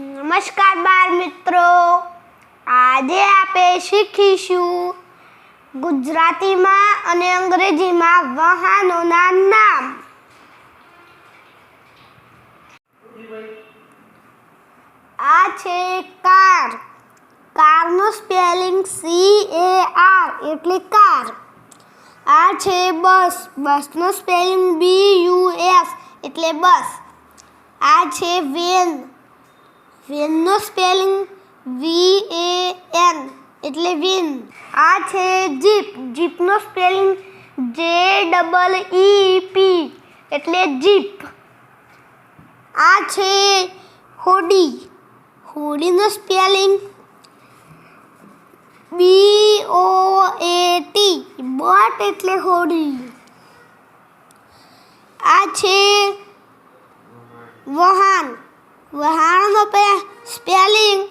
નમસ્કાર બાળ મિત્રો. આજે આપણે શીખીશું ગુજરાતીમાં અને અંગ્રેજીમાં વાહનોના નામ. આ છે કાર. કારનું સ્પેલિંગ સી એ આર એટલે કાર. આ છે બસ. બસનું સ્પેલિંગ બી યુ એસ એટલે બસ. આ છે વેન. વેનનો સ્પેલિંગ વી એ એન એટલે વિન આ છે jeep. જીપનો spelling J double E P એટલે જીપ. આ છે હોડી. હોડીનો spelling B O A T boat એટલે હોડી. આ છે વાહન વાહનનો spelling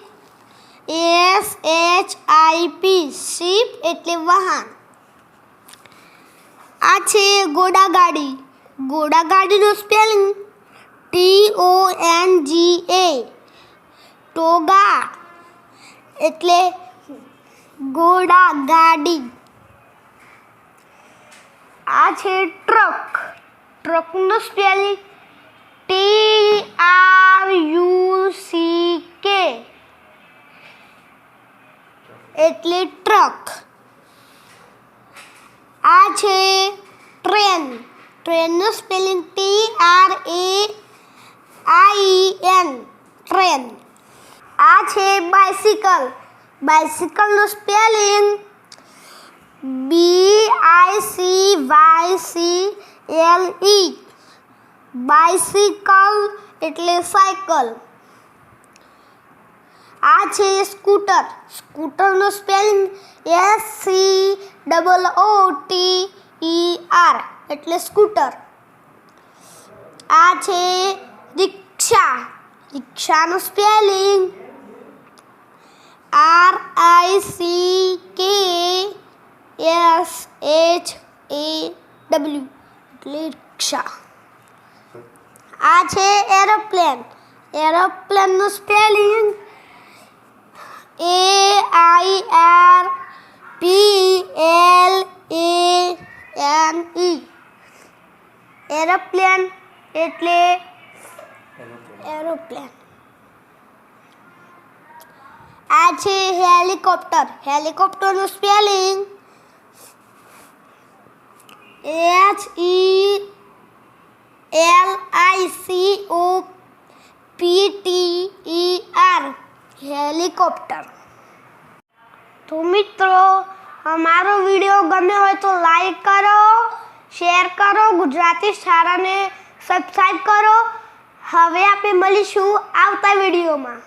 S H I P ship એટલે વાહન. આ છે ઘોડાગાડી. ગોડાગાડીનું spelling T O N G A tonga એટલે ઘોડા ગાડી આ છે truck. ટ્રકનું spelling T U C K એટલે ટ્રક આ છે train ટ્રેનનું spelling T R A I N train આ છે bicycle બાઇસિકલનું spelling B I C Y C L E bicycle એટલે સાયકલ. આ છે scooter. સ્કૂટરનું spelling S C double O T E R એટલે scooter. આ છે rickshaw. રિક્ષાનું spelling R I C K S H A W એટલે રિક્ષા. આ છે aeroplane એરોપ્લેનનું spelling A I R P L A N E aeroplane એટલે aeroplane આ છે helicopter હેલિકોપ્ટરનું spelling H E L I C O P T E R helicopter. તો મિત્રો, અમારો video ગમ્યો હોય તો લાઈક કરો, શેર કરો, ગુજરાતી શાળાને સબસ્ક્રાઈબ કરો. હવે આપણે મળીશું આવતા વિડીયોમાં.